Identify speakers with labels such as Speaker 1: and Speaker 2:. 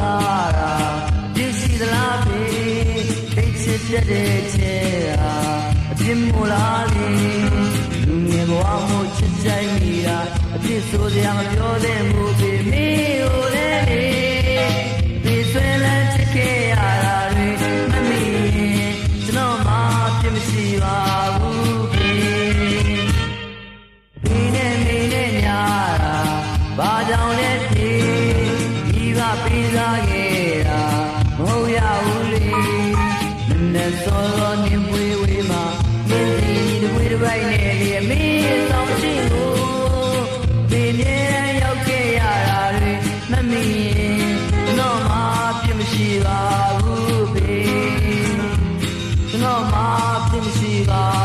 Speaker 1: လာတာပြည့်စီသလားဖေခိတ်ချစ်တတ်တဲ့ချေဟာအပြစ်မို့လားလေလူငယ်ဘဝမို့ချစ်ကြိုက်နေတာအပြစ်ဆိုစရာမပြောတဲ့မူပေမင်းဟိုလေလေဒီဆွေးလန်းချစ်ခဲ့ရတာတွေမမီရင်ကျွန်တော်မှပြစ်မရှိပါဘူးဖေဒီနဲ့နေနဲ့ညာတာဘာကြောင့်လဲ စောစောနင်းပွေးဝေးမှာမင်းစီတပွေးတစ်ပိုက်နဲ့လေအမေဆောင်ရှိကိုမင်းနဲ့ရောက်ခဲ့ရတာတွေမမီရင်တော့မှပြမရှိပါဘူးဘေကျွန်တော်မှပြမရှိပါ